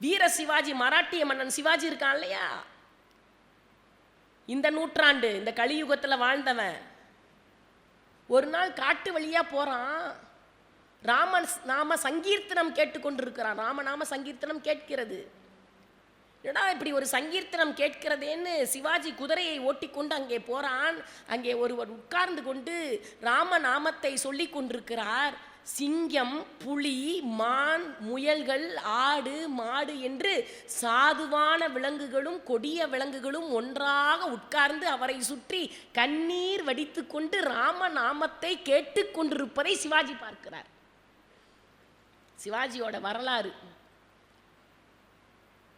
வீர சிவாஜி மராட்டிய மன்னன் சிவாஜி இருக்கான் இல்லையா? இந்த நூற்றாண்டு இந்த கலியுகத்தில் வாழ்ந்தவன் ஒரு நாள் காட்டு வழியா போறான். ராமன் நாம சங்கீர்த்தனம் கேட்டுக்கொண்டிருக்கிறான். ராமநாம சங்கீர்த்தனம் கேட்கிறது. என்னடா இப்படி ஒரு சங்கீர்த்தனம் கேட்கிறதேன்னு சிவாஜி குதிரையை ஓட்டிக்கொண்டு அங்கே போறான். அங்கே ஒருவர் உட்கார்ந்து கொண்டு ராம நாமத்தை சொல்லி கொண்டிருக்கிறார். சிங்கம் புலி மான் முயல்கள் ஆடு மாடு என்று சாதுவான விலங்குகளும் கொடிய விலங்குகளும் ஒன்றாக உட்கார்ந்து அவரை சுற்றி கண்ணீர் வடித்துக்கொண்டு ராம நாமத்தை கேட்டுக்கொண்டிருப்பதை சிவாஜி பார்க்கிறார். சிவாஜியோட வரலாறு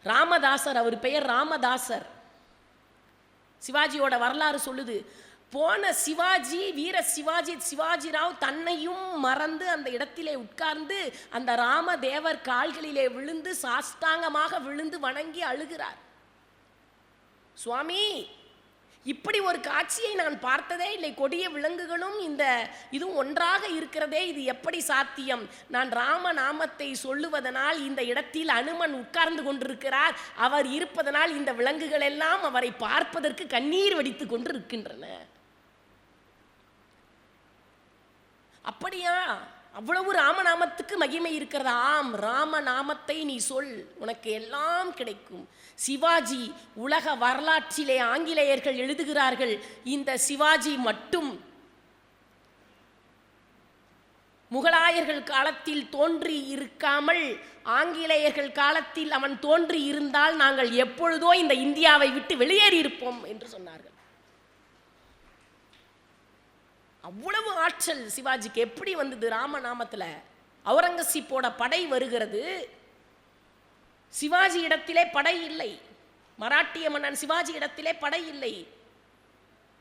ராமதாசர் அவர் பெயர் ராமதாசர். சிவாஜியோட வரலாறு சொல்லுது போன சிவாஜி வீர சிவாஜி சிவாஜி ராவ் தன்னையும் மறந்து அந்த இடத்திலே உட்கார்ந்து அந்த ராமதேவர் கால்களிலே விழுந்து சாஷ்டாங்கமாக விழுந்து வணங்கி அழுகிறார். சுவாமி இப்படி ஒரு காட்சியை நான் பார்த்ததே இல்லை. கொடிய விலங்குகளும் இந்த இதுவும் ஒன்றாக இருக்கிறதே. இது எப்படி சாத்தியம்? நான் ராம நாமத்தை சொல்லுவதனால் இந்த இடத்தில் அனுமன் உட்கார்ந்து கொண்டிருக்கிறார். அவர் இருப்பதனால் இந்த விலங்குகள் எல்லாம் அவரை பார்ப்பதற்கு கண்ணீர் வடித்துக் கொண்டு இருக்கின்றன அப்படியா? அவ்வளவு ராமநாமத்துக்கு மகிமை இருக்கிறது? ஆம் ராமநாமத்தை நீ சொல். உனக்கு எல்லாம் கிடைக்கும். சிவாஜி உலக வரலாற்றிலே ஆங்கிலேயர்கள் எழுதுகிறார்கள் இந்த சிவாஜி மட்டும். முகலாயர்கள் காலத்தில் தோன்றி இருக்காமல் ஆங்கிலேயர்கள் காலத்தில் அவன் தோன்றி இருந்தால் நாங்கள் எப்பொழுதோ இந்த இந்தியாவை விட்டு வெளியேறி இருப்போம் என்று சொன்னார்கள். அவ்வளவு ஆற்றல் சிவாஜிக்கு எப்படி வந்தது ராமநாமத்தில்? அவுரங்கசீப்போட படை வருகிறது. சிவாஜி இடத்திலே படை இல்லை. மராட்டிய மன்னன் சிவாஜி இடத்திலே படை இல்லை.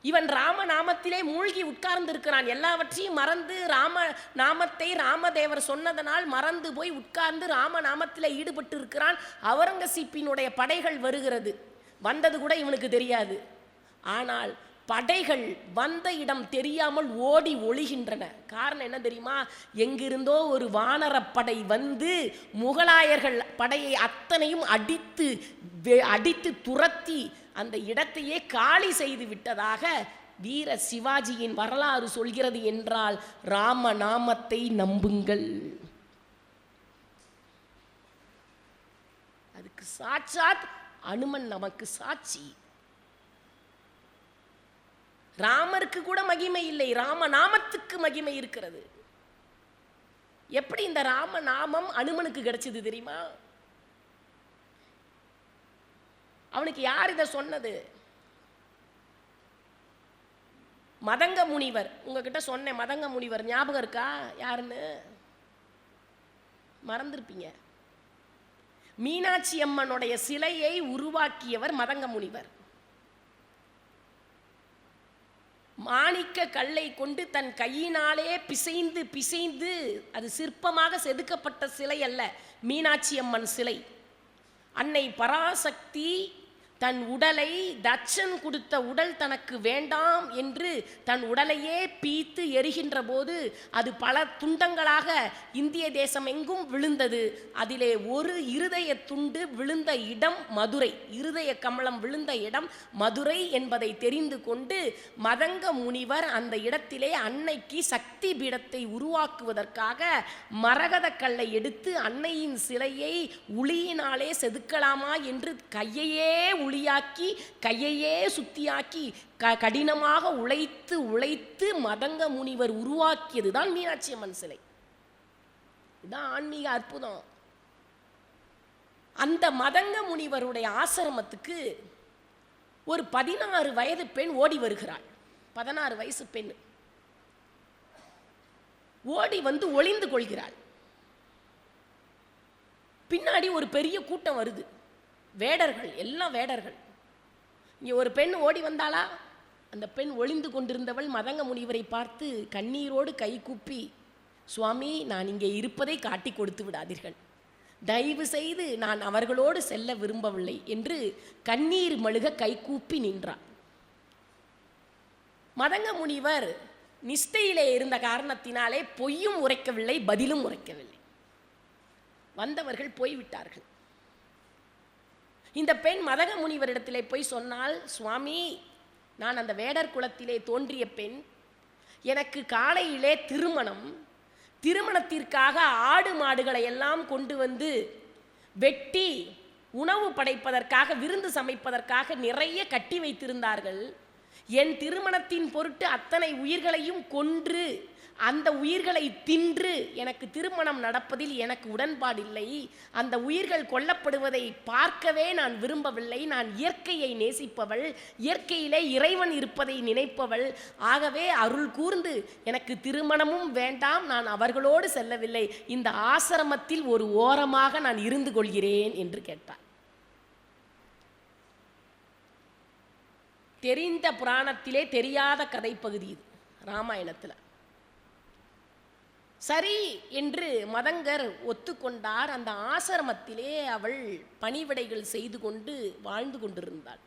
இவன் ராம நாமத்திலே மூழ்கி உட்கார்ந்திருக்கிறான். எல்லாவற்றையும் மறந்து ராம நாமத்தை ராமதேவர் சொன்னதனால் மறந்து போய் உட்கார்ந்து ராம நாமத்தில் ஈடுபட்டு இருக்கிறான் அவுரங்கசீப்பினுடைய படைகள் வருகிறது. வந்தது கூட இவனுக்கு தெரியாது. ஆனால் படைகள் வந்த இடம் தெரியாமல் ஓடி ஒழிகின்றன காரணம் என்ன தெரியுமா? எங்கிருந்தோ ஒரு வானரப்படை வந்து முகலாயர்கள் படையை அத்தனையும் அடித்து வெ- அடித்து துரத்தி அந்த இடத்தையே காலி செய்து விட்டதாக வீர சிவாஜியின் வரலாறு சொல்கிறது என்றால் ராம நாமத்தை நம்புங்கள். அதுக்கு சாட்சாத் அனுமன் நமக்கு சாட்சி. ராமருக்கு கூட மகிமை இல்லை ராம நாமத்துக்கு மகிமை இருக்கிறது. எப்படி இந்த ராம நாமம் அனுமனுக்கு கிடைச்சது தெரியுமா? அவனுக்கு யார் இதை சொன்னது? மதங்க முனிவர். உங்ககிட்ட சொன்னேன் மதங்க முனிவர். ஞாபகம் இருக்கா? யாருன்னு? மறந்துருப்பீங்க. மீனாட்சி அம்மனுடைய சிலையை உருவாக்கியவர் மதங்க முனிவர். மாணிக்க கல்லை கொண்டு தன் கையினாலே பிசைந்து பிசைந்து அது சிற்பமாக செதுக்கப்பட்ட சிலை அல்ல. மீனாட்சி அம்மன் சிலை. அன்னை பராசக்தி தன் உடலை தட்சன் கொடுத்த உடல் தனக்கு வேண்டாம் என்று தன் உடலையே பீத்து எரிகின்ற போது அது பல துண்டங்களாக இந்திய தேசம் எங்கும் விழுந்தது. அதிலே ஒரு இருதய துண்டு விழுந்த இடம் மதுரை. இருதய கமலம் விழுந்த இடம் மதுரை என்பதை தெரிந்து கொண்டு மதங்க முனிவர் அந்த இடத்திலே அன்னைக்கு சக்தி பீடத்தை உருவாக்குவதற்காக மரகத கல்லை எடுத்து அன்னையின் சிலையை உளியினாலே செதுக்கலாமா என்று கையையே உளியாக்கி கையையே சுத்தியாக்கி க கடினமாக உழைத்து உழைத்து மதங்க முனிவர் உருவாக்கியது தான் மீனாட்சி அம்மன் சிலை. இதுதான் ஆன்மீக அற்புதம். அந்த மதங்க முனிவருடைய ஆசிரமத்துக்கு ஒரு பதினாறு வயது பெண் ஓடி வருகிறாள். பதினாறு வயசு பெண். ஓடி வந்து ஒளிந்து கொள்கிறாள். பின்னாடி ஒரு பெரிய கூட்டம் வருது. வேடர்கள் எல்லாம் வேடர்கள். இங்கே ஒரு பெண் ஓடி வந்தாளா? அந்த பெண் ஒளிந்து கொண்டிருந்தவள் மதங்க முனிவரை பார்த்து கண்ணீரோடு கை கூப்பி சுவாமி நான் இங்கே இருப்பதை காட்டி கொடுத்து விடாதீர்கள். தயவு செய்து நான் அவர்களோடு செல்ல விரும்பவில்லை என்று கண்ணீர் மழுக கைகூப்பி நின்றார் மதங்க முனிவர் நிஷ்டையிலே இருந்த காரணத்தினாலே பொய்யும் உரைக்கவில்லை பதிலும் உரைக்கவில்லை. வந்தவர்கள் போய்விட்டார்கள். இந்த பெண் மதக முனிவரிடத்திலே போய் சொன்னால் சுவாமி நான் அந்த வேடர் குலத்திலே தோன்றிய பெண். எனக்கு காலையிலே திருமணம். திருமணத்திற்காக ஆடு மாடுகளை எல்லாம் கொண்டு வந்து வெட்டி உணவு படைப்பதற்காக விருந்து சமைப்பதற்காக நிறைய கட்டி வைத்திருந்தார்கள். என் திருமணத்தின் பொருட்டு அத்தனை உயிர்களையும் கொன்று அந்த உயிர்களை தின்று எனக்கு திருமணம் நடப்பதில் எனக்கு உடன்பாடில்லை. அந்த உயிர்கள் கொல்லப்படுவதை பார்க்கவே நான் விரும்பவில்லை. நான் இயற்கையை நேசிப்பவள் இயற்கையிலே இறைவன் இருப்பதை நினைப்பவள். ஆகவே அருள் கூர்ந்து எனக்கு திருமணமும் வேண்டாம் நான் அவர்களோடு செல்லவில்லை. இந்த ஆசிரமத்தில் ஒரு ஓரமாக நான் இருந்து கொள்கிறேன் என்று கேட்டார். தெரிந்த புராணத்திலே தெரியாத கதை பகுதி இது ராமாயணத்தில். சரி என்று மதங்கர் ஒத்துக்கொண்டார். அந்த ஆசிரமத்திலே அவள் பணிவிடைகள் செய்து கொண்டு வாழ்ந்து கொண்டிருந்தாள்.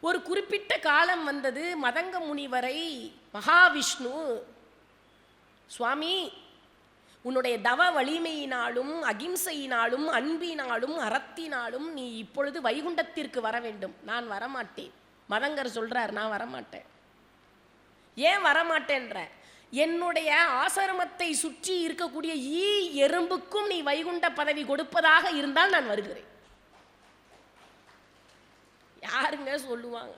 ஒரு குறிப்பிட்ட காலம் வந்தது மதங்க முனிவரை மகாவிஷ்ணு சுவாமி உன்னுடைய தவ வலிமையினாலும் அகிம்சையினாலும் அன்பினாலும் அறத்தினாலும் நீ இப்பொழுது வைகுண்டத்திற்கு வர வேண்டும். நான் வரமாட்டேன். மதங்கர் சொல்றார் நான் வரமாட்டேன். ஏன் வரமாட்டேன்ற என்னுடைய ஆசிரமத்தை சுற்றி இருக்கக்கூடிய ஈ எறும்புக்கும் நீ வைகுண்ட பதவி கொடுப்பதாக இருந்தால் நான் வருகிறேன். யாருங்க சொல்லுவாங்க?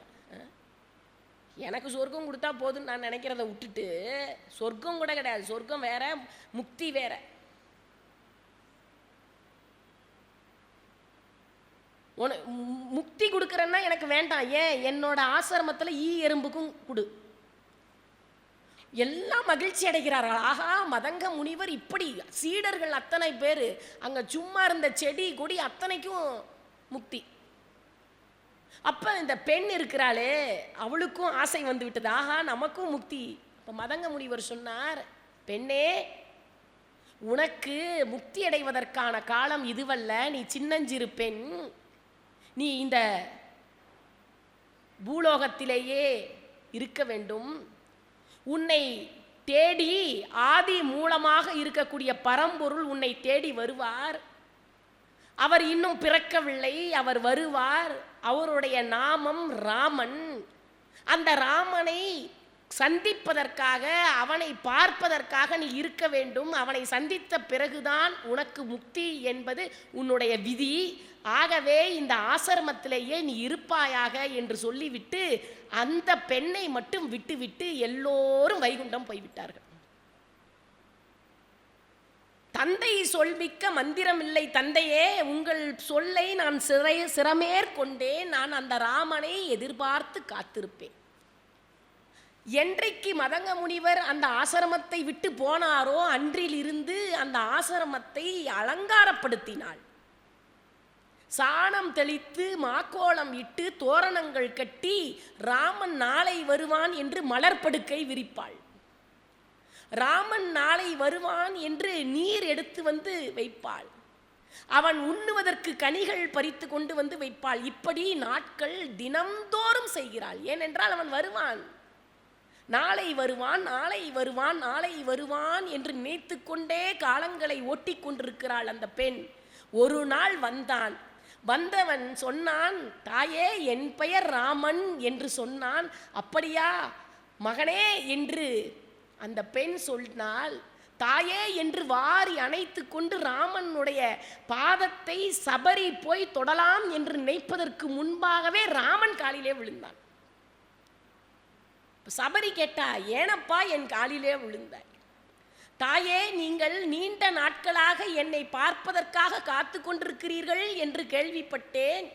எனக்கு சொர்க்கம் கொடுத்தா போதும்னு நான் நினைக்கிறத விட்டுட்டு சொர்க்கம் கூட கிடையாது. சொர்க்கம் வேற முக்தி வேற. உன மு- முக்தி கொடுக்குறேன்னா எனக்கு வேண்டாம். ஏன்? என்னோட ஆசிரமத்தில் ஈ எறும்புக்கும் கொடு. எல்லாம் மகிழ்ச்சி அடைகிறார்கள். ஆஹா மதங்க முனிவர் இப்படி சீடர்கள் அத்தனை பேர். அங்கே சும்மா இருந்த செடி கொடி அத்தனைக்கும் முக்தி. அப்போ இந்த பெண் இருக்கிறாளே அவளுக்கும் ஆசை வந்து விட்டது ஆஹா நமக்கும் முக்தி. இப்போ மதங்க முனிவர் சொன்னார் பெண்ணே உனக்கு முக்தி அடைவதற்கான காலம் இதுவல்ல. நீ சின்னஞ்சிறு பெண். நீ இந்த பூலோகத்திலேயே இருக்க வேண்டும். உன்னை தேடி ஆதி மூலமாக இருக்கக்கூடிய பரம்பொருள் உன்னை தேடி வருவார். அவர் இன்னும் பிறக்கவில்லை. அவர் வருவார். அவருடைய நாமம் ராமன். அந்த ராமனை சந்திப்பதற்காக அவனை பார்ப்பதற்காக நீ இருக்க வேண்டும். அவனை சந்தித்த பிறகுதான் உனக்கு முக்தி என்பது உன்னுடைய விதி. ஆகவே இந்த ஆசிரமத்திலேயே நீ இருப்பாயாக என்று சொல்லிவிட்டு அந்த பெண்ணை மட்டும் விட்டுவிட்டு எல்லோரும் வைகுண்டம் போய்விட்டார்கள். தந்தை சொல்மிக்க மந்திரமில்லை. தந்தையே உங்கள் சொல்லை நான் சிறை சிறமேற்கொண்டேன் நான் அந்த ராமனை எதிர்பார்த்து காத்திருப்பேன். என்றைக்கு மதங்க முனிவர் அந்த ஆசிரமத்தை விட்டு போனாரோ அன்றிலிருந்து அந்த ஆசிரமத்தை அலங்காரப்படுத்தினாள். சாணம் தெளித்து மாக்கோளம் இட்டு தோரணங்கள் கட்டி ராமன் நாளை வருவான் என்று மலர்படுக்கை விரிப்பாள். ராமன் நாளை வருவான் என்று நீர் எடுத்து வந்து வைப்பாள். அவன் உண்ணுவதற்கு கனிகள் பறித்து கொண்டு வந்து வைப்பாள். இப்படி நாட்கள் தினம்தோறும் செய்கிறாள். ஏனென்றால் அவன் வருவான். நாளை வருவான் நாளை வருவான் நாளை வருவான் என்று நினைத்து கொண்டே காலங்களை ஓட்டி கொண்டிருக்கிறாள் அந்த பெண். ஒரு நாள் வந்தான். வந்தவன் சொன்னான் தாயே என் பெயர் ராமன் என்று சொன்னான். அப்படியா மகனே என்று அந்த பெண் சொன்னால் தாயே என்று வாரி அணைத்து கொண்டு ராமனுடைய பாதத்தை சபரி போய் தொடலாம் என்று நினைப்பதற்கு முன்பாகவே ராமன் காலிலே விழுந்தான். சபரி கேட்டா ஏனப்பா என் காலிலே விழுந்தாய்? தாயே நீங்கள் நீண்ட நாட்களாக என்னை பார்ப்பதற்காக காத்து கொண்டிருக்கிறீர்கள் என்று கேள்விப்பட்டேன்.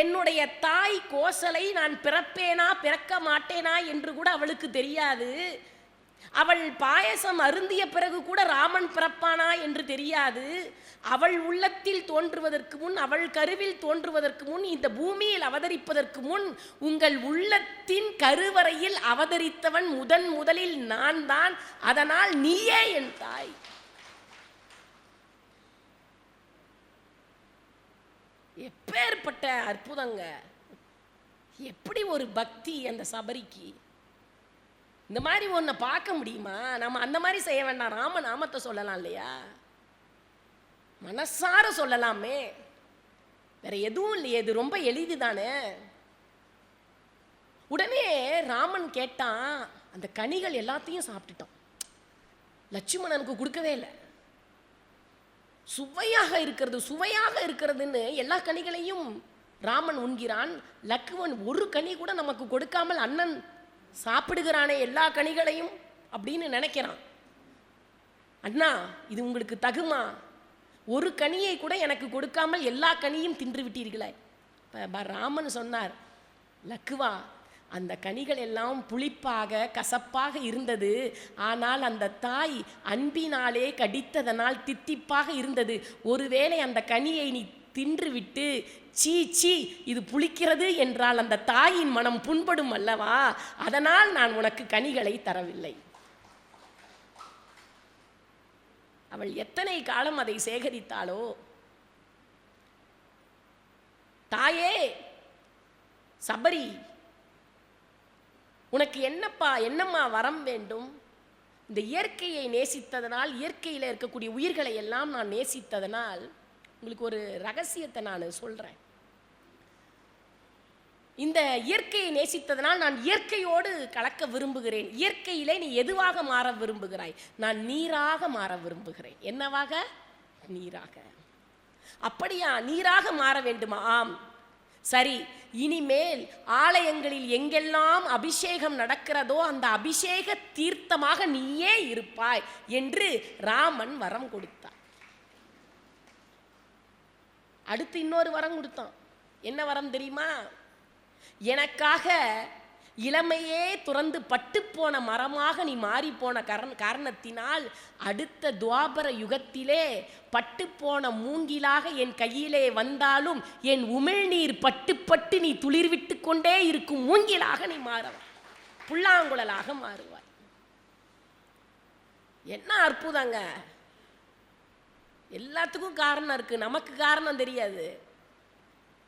என்னுடைய தாய் கோசலை நான் பிறப்பேனா பிறக்க மாட்டேனா என்று கூட அவளுக்கு தெரியாது. அவள் பாயசம் அருந்திய பிறகு கூட ராமன் பிறப்பானா என்று தெரியாது. அவள் உள்ளத்தில் தோன்றுவதற்கு முன் அவள் கருவில் தோன்றுவதற்கு முன் இந்த பூமியில் அவதரிப்பதற்கு முன் உங்கள் உள்ளத்தின் கருவறையில் அவதரித்தவன் முதன் முதலில் நான் தான் அதனால் நீயே என் தாய். எப்பேற்பட்ட அற்புதங்க. எப்படி ஒரு பக்தி அந்த சபரிக்கு. இந்த மாதிரி ஒன்றை பார்க்க முடியுமா? நம்ம அந்த மாதிரி செய்ய வேண்டாம். ராம நாமத்தை சொல்லலாம் இல்லையா? மனசார சொல்லலாமே. வேற எதுவும் இல்லையே. இது ரொம்ப எளிது தானே? உடனே ராமன் கேட்டான் அந்த கனிகள் எல்லாத்தையும் சாப்பிட்டுட்டான். லட்சுமணனுக்கு கொடுக்கவே இல்லை. சுவையாக இருக்கிறது சுவையாக இருக்கிறதுன்னு எல்லா கனிகளையும் ராமன் உண்கிறான். லக்குவன் ஒரு கனி கூட நமக்கு கொடுக்காமல் அண்ணன் சாப்பிடுகிறானே எல்லா கனிகளையும் அப்படின்னு நினைக்கிறான். அண்ணா இது உங்களுக்கு தகுமா? ஒரு கனியை கூட எனக்கு கொடுக்காமல் எல்லா கனியும் தின்று விட்டீர்களே. இப்போ ப- ராமன் சொன்னார் லக்குவா அந்த கனிகள் எல்லாம் புளிப்பாக கசப்பாக இருந்தது. ஆனால் அந்த தாய் அன்பினாலே கடித்ததனால் தித்திப்பாக இருந்தது. ஒருவேளை அந்த கனியை நீ தின்றுவிட்டு சீ சீ இது புளிக்கிறது என்றால் அந்த தாயின் மனம் புண்படும் அல்லவா? அதனால் நான் உனக்கு கனிகளை தரவில்லை. அவள் எத்தனை காலம் அதை சேகரித்தாளோ? தாயே சபரி உனக்கு என்னப்பா என்னம்மா வரம் வேண்டும்? இந்த இயற்கையை நேசித்ததனால் இயற்கையில் இருக்கக்கூடிய உயிர்களை எல்லாம் நான் நேசித்ததனால் உங்களுக்கு ஒரு ரகசியத்தை நான் சொல்கிறேன் இந்த இயற்கையை நேசித்ததனால் நான் இயற்கையோடு கலக்க விரும்புகிறேன். இயற்கையிலே நீ எதுவாக மாற விரும்புகிறாய்? நான் நீராக மாற விரும்புகிறேன். என்னவாக? நீராக. அப்படியா நீராக மாற வேண்டுமா? ஆம். சரி இனிமேல் ஆலயங்களில் எங்கெல்லாம் அபிஷேகம் நடக்கிறதோ அந்த அபிஷேக தீர்த்தமாக நீயே இருப்பாய் என்று ராமன் வரம் கொடுத்தார். அடுத்து இன்னொரு வரம் கொடுத்தான். என்ன வரம் தெரியுமா? எனக்காக இளமையே துறந்து பட்டுப்போன மரமாக நீ மாறிப்போன கரண் காரணத்தினால் அடுத்த துவாபர யுகத்திலே பட்டுப்போன மூங்கிலாக என் கையிலே வந்தாலும் என் உமிழ்நீர் பட்டு பட்டு நீ துளிர்விட்டு கொண்டே இருக்கும் மூங்கிலாக நீ மாறவாய் புல்லாங்குழலாக மாறுவாய். என்ன அற்புதங்க. எல்லாத்துக்கும் காரணம் இருக்குது நமக்கு காரணம் தெரியாது.